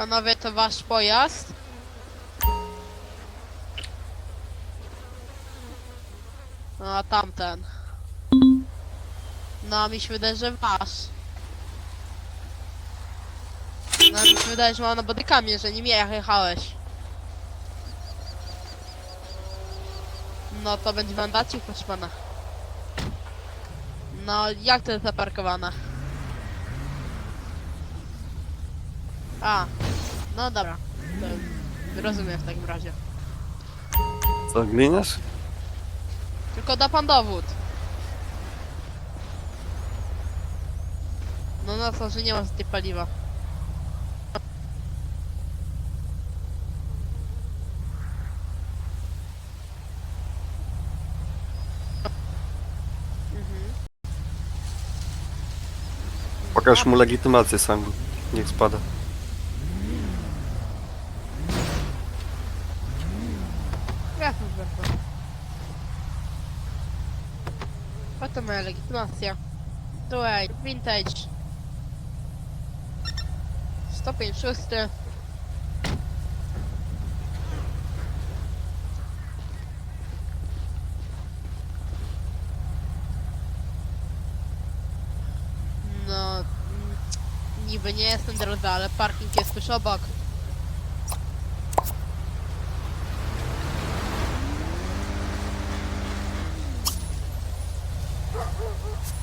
Panowie, to wasz pojazd? No, a tamten. No, mi się wydaje, że wasz. No, mi się wydaje, że mam na bodykamie, że nim jechałeś. No, to będzie mandacik, proszę pana. No, jak to jest zaparkowane? A, no dobra. To rozumiem w takim razie. Co, gliniesz? Tylko da pan dowód. No na co, że nie ma tej paliwa. Pokaż mu legitymację sam. Niech spada. Jasne, bardzo. Oto moja legitymacja. Tutaj, vintage. Stopień szósty. No, mm, niby nie jestem drodzy, ale parking jest tuż obok. Oh.